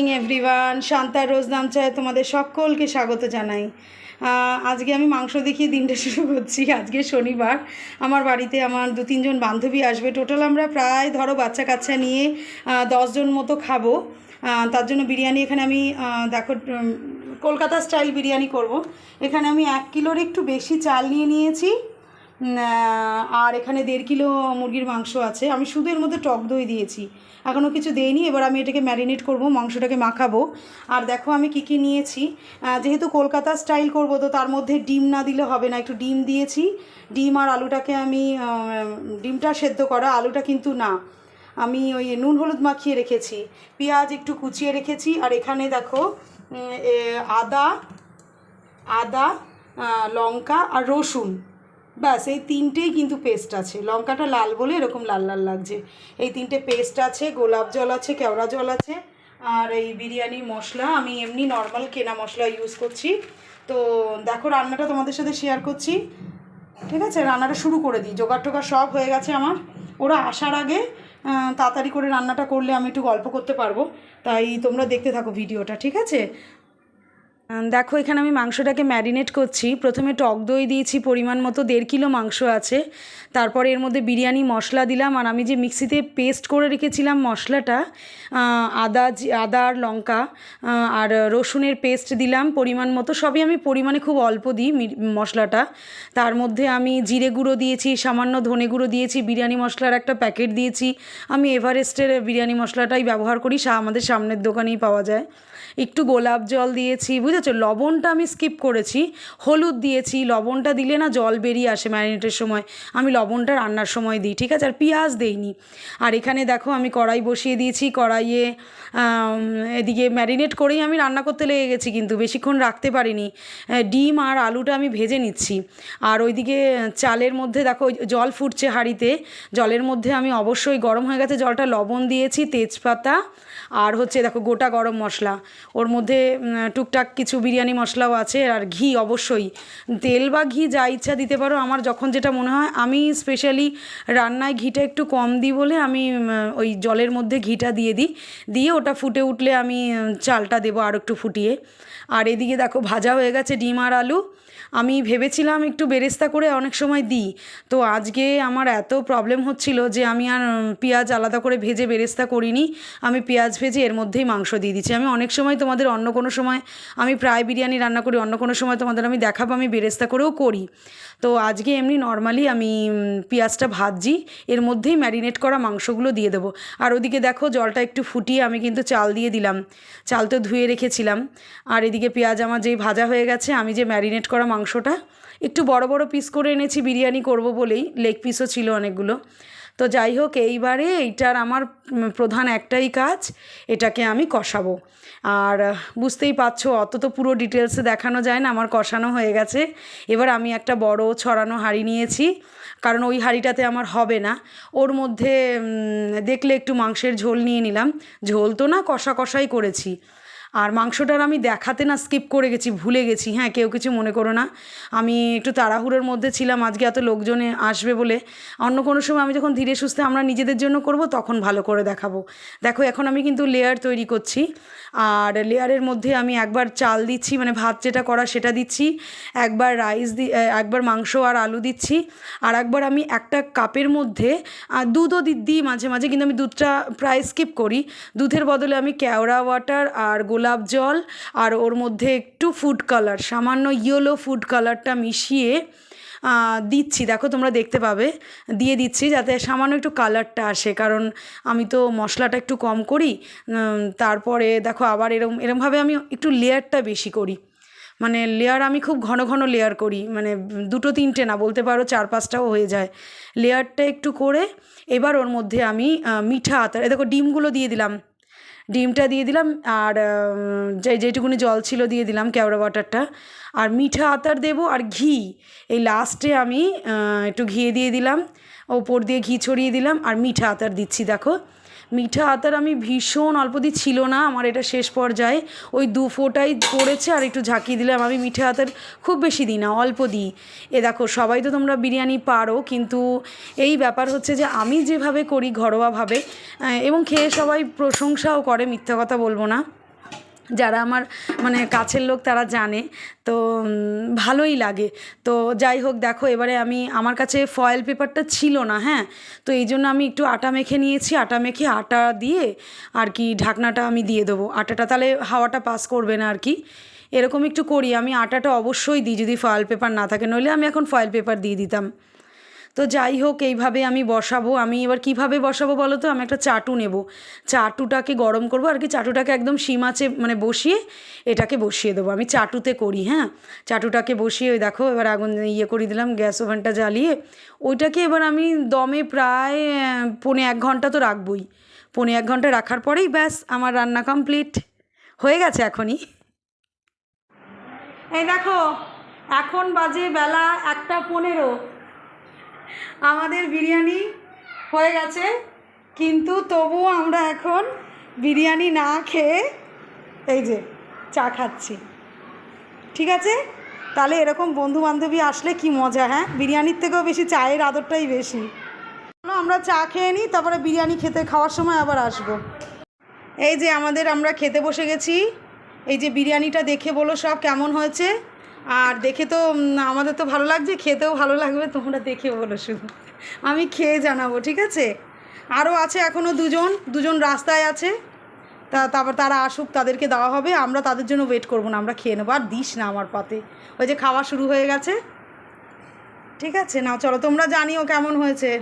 Morning everyone শান্তার রোজ নাম চায় তোমাদের সকলকে স্বাগত জানাই। আজকে আমি মাংস দেখিয়ে দিনটা শুরু করছি। আজকে শনিবার। আমার বাড়িতে আমার দু তিনজন বান্ধবী আসবে। টোটাল আমরা প্রায় ধরো বাচ্চা কাচ্চা নিয়ে দশজন মতো খাব। তার জন্য বিরিয়ানি এখানে আমি দেখো কলকাতা স্টাইল বিরিয়ানি করব। এখানে আমি এক কিলোর একটু বেশি চাল নিয়ে নিয়েছি। আর এখানে দেড় কিলো মুরগির মাংস আছে। আমি শুধু এর মধ্যে টক দই দিয়েছি। এখনও কিছু দেইনি, এবার আমি এটাকে ম্যারিনেট করব, মাংসটাকে মাখাবো। আর দেখো আমি কি কি নিয়েছি। যেহেতু কলকাতা স্টাইল করব, তো তার মধ্যে ডিম না দিলে হবে না। একটু ডিম দিয়েছি। ডিম আর আলুটাকে আমি ডিমটা সেদ্ধ করা, আলুটা কিন্তু না। আমি ওই নুন হলুদ মাখিয়ে রেখেছি। পেঁয়াজ একটু কুচিয়ে রেখেছি। আর এখানে দেখো আদা আদা লঙ্কা আর রসুন। ব্যাস, এই তিনটেই কিন্তু পেস্ট আছে। লঙ্কাটা লাল বলে এরকম লাল লাল লাগছে। এই তিনটে পেস্ট আছে, গোলাপ জল আছে, কেওড়া জল আছে, আর এই বিরিয়ানির মশলা। আমি এমনি নর্মাল কেনা মশলা ইউজ করছি। তো দেখো, রান্নাটা তোমাদের সাথে শেয়ার করছি। ঠিক আছে? রান্নাটা শুরু করে দিই। জোগাড় টোগাড় সব হয়ে গেছে আমার। ওরা আসার আগে তাড়াতাড়ি করে রান্নাটা করলে আমি একটু গল্প করতে পারব। তাই তোমরা দেখতে থাকো ভিডিওটা, ঠিক আছে? দেখো, এখানে আমি মাংসটাকে ম্যারিনেট করছি। প্রথমে টক দই দিয়েছি, পরিমাণ মতো দেড় কিলো মাংস আছে। তারপরে এর মধ্যে বিরিয়ানি মশলা দিলাম। আর আমি যে মিক্সিতে পেস্ট করে রেখেছিলাম মশলাটা আদা আদা আর লঙ্কা আর রসুনের পেস্ট দিলাম পরিমাণ মতো। সবই আমি পরিমাণে খুব অল্প দিই মশলাটা। তার মধ্যে আমি জিরে গুঁড়ো দিয়েছি, সামান্য ধনে গুঁড়ো দিয়েছি, বিরিয়ানি মশলার একটা প্যাকেট দিয়েছি। আমি এভারেস্টের বিরিয়ানি মশলাটাই ব্যবহার করি আমাদের সামনের দোকানেই পাওয়া যায়। একটু গোলাপ জল দিয়েছি, বুঝেছ? লবণটা আমি স্কিপ করেছি। হলুদ দিয়েছি, লবণটা দিলে না জল বেরিয়ে আসে ম্যারিনেটের সময়। আমি লবণটা রান্নার সময় দিই, ঠিক আছে? আর পেঁয়াজ দেইনি। আর এখানে দেখো, আমি কড়াই বসিয়ে দিয়েছি, কড়াইয়ে এদিকে ম্যারিনেট করেই আমি রান্না করতে লেগে গেছি কিন্তু, বেশিক্ষণ রাখতে পারিনি। ডিম আর আলুটা আমি ভেজে নিচ্ছি। আর ওইদিকে চালের মধ্যে দেখো জল ফুটছে হাঁড়িতে। জলের মধ্যে আমি অবশ্যই গরম হয়ে গেছে, জলটা লবণ দিয়েছি, তেজপাতা আর হচ্ছে দেখো গোটা গরম মশলা। ওর মধ্যে টুকটাক কিছু বিরিয়ানি মশলাও আছে, আর ঘি অবশ্যই। তেল বা ঘি যা ইচ্ছা দিতে পারো, আমার যখন যেটা মনে হয়, আমি স্পেশালি রান্নায় ঘিটা একটু কম দিই বলে আমি ওই জলের মধ্যে ঘিটা দিয়ে দিই। দিয়ে ওটা ফুটে উঠলে আমি চালটা দেবো আর একটু ফুটিয়ে। আর এদিকে দেখো ভাজা হয়ে গেছে ডিম আর আলু। আমি ভেবেছিলাম একটু বেরেস্তা করে অনেক সময় দিই। তো আজকে আমার এত প্রবলেম হচ্ছিল যে আমি আর পেঁয়াজ আলাদা করে ভেজে বেরেস্তা করিনি। আমি পেঁয়াজ ভেজে এর মধ্যেই মাংস দিয়ে দিচ্ছি। আমি অনেক সময় তোমাদের অন্য কোনো সময়, আমি প্রায় বিরিয়ানি রান্না করি, অন্য কোনো সময় তোমাদের আমি দেখাবো, আমি বেরেস্তা করেও করি। তো আজকে এমনি নর্মালি আমি পেঁয়াজটা ভাজছি, এর মধ্যেই ম্যারিনেট করা মাংসগুলো দিয়ে দেবো। আর ওদিকে দেখো জলটা একটু ফুটিয়ে আমি কিন্তু চাল দিয়ে দিলাম। চাল তো ধুয়ে রেখেছিলাম। আর এদিকে পেঁয়াজ আমার যেই ভাজা হয়ে গেছে, আমি যে ম্যারিনেট করা মাংসটা। একটু বড় বড় পিস করে এনেছি, বিরিয়ানি করব বলেই। লেগ পিসও ছিল অনেকগুলো। তো যাই হোক, এইবারে এইটার আমার প্রধান একটাই কাজ, এটাকে আমি কষাবো। আর বুঝতেই পারছ, অত তো পুরো ডিটেলসে দেখানো যায় না, আমার কষানো হয়ে গেছে। এবার আমি একটা বড় ছড়ানো হাঁড়ি নিয়েছি, কারণ ওই হাঁড়িটাতে আমার হবে না। ওর মধ্যে দেখলে একটু মাংসের ঝোল নিয়ে নিলাম। ঝোল তো না, কষা কষাই করেছি। আর মাংসটার আমি দেখাতে না স্কিপ করে গেছি, ভুলে গেছি। হ্যাঁ কেউ কিছু মনে করো না। আমি একটু তাড়াহুড়োর মধ্যে ছিলাম, আজকে এত লোকজনে আসবে বলে। অন্য কোনো সময় আমি যখন ধীরে সুস্থে আমরা নিজেদের জন্য করব, তখন ভালো করে দেখাবো। দেখো, এখন আমি কিন্তু লেয়ার তৈরি করছি। আর লেয়ারের মধ্যে আমি একবার চাল দিচ্ছি মানে ভাত যেটা করা সেটা দিচ্ছি। একবার রাইস দি একবার মাংস আর আলু দিচ্ছি। আর একবার আমি একটা কাপের মধ্যে দুধও দিই মাঝে মাঝে। কিন্তু আমি দুধটা প্রায় স্কিপ করি। দুধের বদলে আমি কেওড়া ওয়াটার আর গোলাপ জল আর ওর মধ্যে একটু ফুড কালার সামান্য ইয়েলো ফুড কালারটা মিশিয়ে দিচ্ছি। দেখো তোমরা দেখতে পাবে। দিয়ে দিচ্ছি যাতে সামান্য একটু কালারটা আসে। কারণ আমি তো মশলাটা একটু কম করি তারপরে দেখো আবার এরম, এরমভাবে আমি একটু লেয়ারটা বেশি করি। মানে লেয়ার আমি খুব ঘন ঘন লেয়ার করি। মানে দুটো তিনটে না, বলতে পারো চার পাঁচটাও হয়ে যায়। লেয়ারটা একটু করে, এবার ওর মধ্যে আমি মিঠা আতার, এ দেখো ডিমগুলো দিয়ে দিলাম। ডিমটা দিয়ে দিলাম আর যে, যেটুকুনি জল ছিল দিয়ে দিলাম কেওড়া বাটারটা। আর মিঠা আতার দেবো আর ঘি। এই লাস্টে আমি একটু ঘিয়ে দিয়ে দিলাম, ওপর দিয়ে ঘি ছড়িয়ে দিলাম আর মিঠা আতার দিচ্ছি, দেখো। মিঠা আতার আমি ভীষণ অল্প দিই ছিল না, আমার এটা শেষ পর্যায়ে। ওই দু ফোটাই পড়েছে আর একটু ঝাঁকিয়ে দিলাম। আমি মিঠা আতার খুব বেশি দিই না অল্প দিই এ দেখো, সবাই তো তোমরা বিরিয়ানি পারো, কিন্তু এই ব্যাপার হচ্ছে যে আমি যেভাবে করি ঘরোয়াভাবে এবং খেয়ে সবাই প্রশংসাও করে, মিথ্যা কথা বলব না। যারা আমার মানে কাছের লোক তারা জানে, তো ভালোই লাগে। তো যাই হোক, দেখো, এবারে আমি, আমার কাছে ফয়েল পেপারটা ছিল না হ্যাঁ? তো এই জন্য আমি একটু আটা মেখে নিয়েছি, আটা মেখে আটা দিয়ে আর কি ঢাকনাটা আমি দিয়ে দেবো। আটাটা তাহলে হাওয়াটা পাস করবে না আর কি। এরকম একটু করি, আমি আটাটা অবশ্যই দিই যদি ফয়েল পেপার না থাকে, নইলে আমি এখন ফয়েল পেপার দিয়ে দিতাম। তো যাই হোক, এইভাবে আমি বসাবো। আমি এবার কীভাবে বসাবো বলো তো? আমি একটা চাটু নেব। চাটুটাকে গরম করব আর কি, চাটুটাকে একদম সীমাচে মানে বসিয়ে এটাকে বসিয়ে দেবো। আমি চাটুতে করি হ্যাঁ? চাটুটাকে বসিয়ে ওই দেখো, এবার আগুন ইয়ে করে দিলাম, গ্যাস ওভেনটা জ্বালিয়ে। ওইটাকে এবার আমি দমে প্রায় পৌনে এক ঘণ্টা তো রাখবই। পৌনে এক ঘণ্টা রাখার পরেই ব্যাস, আমার রান্না কমপ্লিট। হয়ে গেছে এখনই। এই দেখো, এখন বাজে বেলা একটা পনেরো। আমাদের বিরিয়ানি হয়ে গেছে, কিন্তু তবুও আমরা এখন বিরিয়ানি না খেয়ে এই যে চা খাচ্ছি। ঠিক আছে? তাহলে এরকম বন্ধু বান্ধবী আসলে কি মজা হ্যাঁ? বিরিয়ানির থেকেও বেশি চায়ের আদরটাই বেশি। চলো আমরা চা খেয়ে নিই, তারপরে বিরিয়ানি খেতে খাওয়ার সময় আবার আসব। এই যে আমাদের আমরা খেতে বসে গেছি। এই যে বিরিয়ানিটা দেখে বলো সব কেমন হয়েছে? আর দেখে তো আমাদের তো ভালো লাগছে, খেতেও ভালো লাগবে, তোমরা দেখে বলো শুধু। আমি খেয়ে জানাব, ঠিক আছে? আরও আছে এখনও দুজন দুজন রাস্তায় আছে। তা, তারপর তারা আসুক, তাদেরকে দেওয়া হবে, আমরা তাদের জন্য ওয়েট করব না, আমরা খেয়ে নেব, আর দিস না আমার পাতে। ওই যে খাওয়া শুরু হয়ে গেছে। ঠিক আছে না চলো, তোমরা জানিও কেমন হয়েছে।